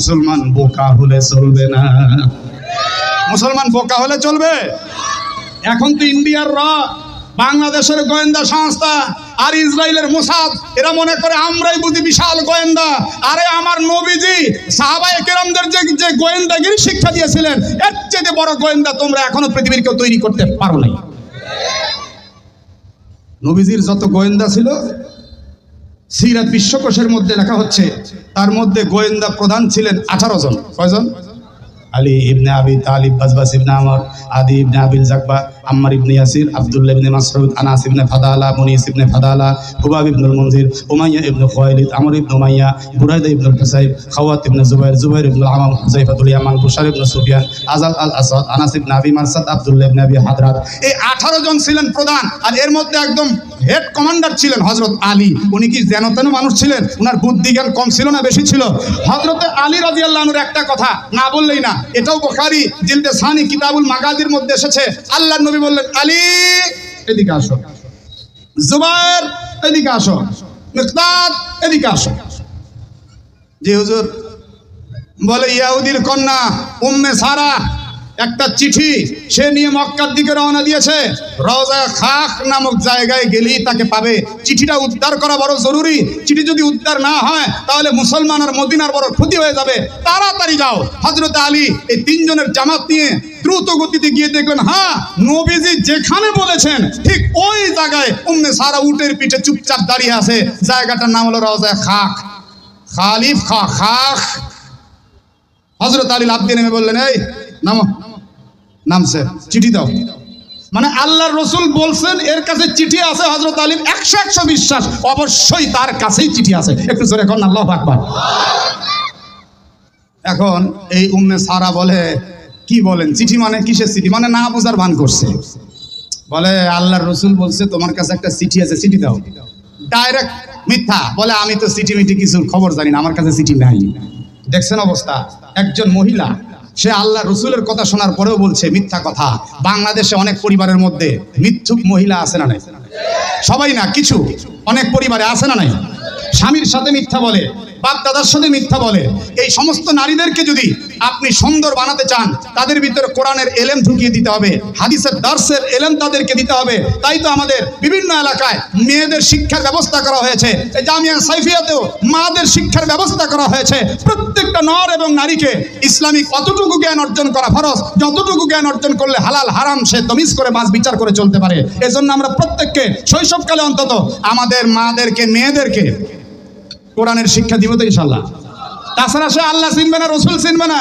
মুসলমান বোকা হলে চলবে না। মুসলমান বোকা হলে চলবে? এখন তো ইন্ডিয়ার র, বাংলাদেশের গোয়েন্দা সংস্থা আর ইসরায়েলের মোসাদ, এরা মনে করে আমরাই বুঝি বিশাল গোয়েন্দা। আরে আমার নবীজি, সাহাবায়ে কেরামদের যে যে গোয়েন্দাগিরি শিক্ষা দিয়েছিলেন, এর চেয়ে বড় গোয়েন্দা তোমরা এখনও পৃথিবীর কেউ তৈরি করতে পারো নাই। নবীজির যত গোয়েন্দা ছিল সিরাত বিশ্বকোষের মধ্যে লেখা হচ্ছে, তার মধ্যে গোয়েন্দা প্রধান ছিলেন আঠারো জন। কয়জন? আলী ইবনে আবি তালিব বাজবাস ইবনে আমর, আদি Ibn Abil Jakba, Ammar Ibn Yasir, Abdullah Ibn Masud, Anas Ibn Fadala, Munis Ibn Fadala, Hubab Ibnul Munzir, Umayya Ibn Khuwailid, Amr Ibn Umayya, Buraida Ibnul Husaib, Khawat Ibn Jubair Jubair Ibnul Amam Huzaifatul Yaman Bushar Ibn Sufyan, Ajal Al Asad, Anas Ibn Abi Marsad, Abdullah ইবনে আবি হাদরাত এই 18 জন ছিলেন প্রধান, আর এর মধ্যে একদম head commander ছিলেন হজরত আলী। উনি কি যেন তেন মানুষ ছিলেন? উনার বুদ্ধি জ্ঞান কম ছিল না বেশি ছিল? হজরত আলী রাজিয়াল্লাহুর একটা কথা, না বললেই না, এটাও বুখারী, জিলদে সানি কিতাবুল মাগাদির মধ্যে এসেছে। আল্লাহ নবী বললেন, আলী, এদিকে আসো। জুবাইর, এদিকে আসো। মিকদাদ এদিকে আসো। জি হুজুর, বলে, ইয়াহুদির কন্যা, উম্মে সারা একটা চিঠি সে নিয়ে মক্কার দিকে রওনা দিয়েছে। রওজা খাক নামক জায়গায় গেলেই তাকে পাবে। চিঠিটা উদ্ধার করা বড় জরুরি। চিঠি যদি উদ্ধার না হয়, তাহলে মুসলমান আর মদিনার বড় ক্ষতি হয়ে যাবে। তাড়াতাড়ি যাও। হজরত আলী এই তিনজনের জামাত নিয়ে দ্রুত গতিতে গিয়ে দেখলেন হ্যাঁ নবীজি যেখানে বলেছেন, ঠিক ওই জায়গায় উম্মে সারা উটের পিঠে চুপচাপ দাঁড়িয়ে আছে। জায়গাটার নাম হলো রওজা খাক। খালিফ খা, খাক। হজরত আলী লাভ দিয়ে নেমে বললেন, এই, নামো। নামছে চিঠি দাও। মানে আল্লাহ রসুল বলছেন, এর কাছে চিঠি আছে হজরত আলীর একশো একশো বিশ্বাস, অবশ্যই তার কাছেই চিঠি আছে। একটু জোরে এখন আল্লাহ আকবার। এখন এই উম্মে সারা বলে, কি বলেন? চিঠি মানে কিসের চিঠি? মানে না বোঝার ভান করছে। বলে, আল্লাহর রসুল বলছে, তোমার কাছে একটা চিঠি আছে, চিঠি দাও। ডাইরেক্ট মিথ্যা। বলে, আমি তো চিঠি মিঠি কিছু খবর জানি না, আমার কাছে চিঠি নাই। দেখছেন অবস্থা? একজন মহিলা সে আল্লাহ রসুলের কথা শোনার পরেও বলছে মিথ্যা কথা। বাংলাদেশে অনেক পরিবারের মধ্যে মিথ্যুক মহিলা আছে না নাই? সবাই না, কিছু? অনেক পরিবারে আছে না নাই? স্বামীর সাথে মিথ্যা বলে। বাপ দাদার সাথে মিথ্যা বলে। এই সমস্ত নারীদেরকে যদি আপনি সুন্দর বানাতে চান, তাদের ভিতরে কোরআনের এলেম ঢুকিয়ে দিতে হবে, হাদিসের দার্সের এলেম তাদেরকে দিতে হবে। তাই তো আমাদের বিভিন্ন এলাকায় মেয়েদের শিক্ষার ব্যবস্থা করা হয়েছে। জামিয়া সাইফিয়াতেও মাদের শিক্ষার ব্যবস্থা করা হয়েছে। প্রত্যেকটা নর এবং নারীকে ইসলামিক অতটুকু জ্ঞান অর্জন করা ফরজ। যতটুকু জ্ঞান অর্জন করলে হালাল, হারাম, সে তমিজ করে মাছ বিচার করে চলতে পারে। এজন্য আমরা প্রত্যেককে শৈশবকালে অন্তত আমাদের মাদেরকে, মেয়েদেরকে কোরআনের শিক্ষা দিব তো ইনশাল্লাহ তাছাড়া সে আল্লাহ চিনবে না রসুল চিনবে না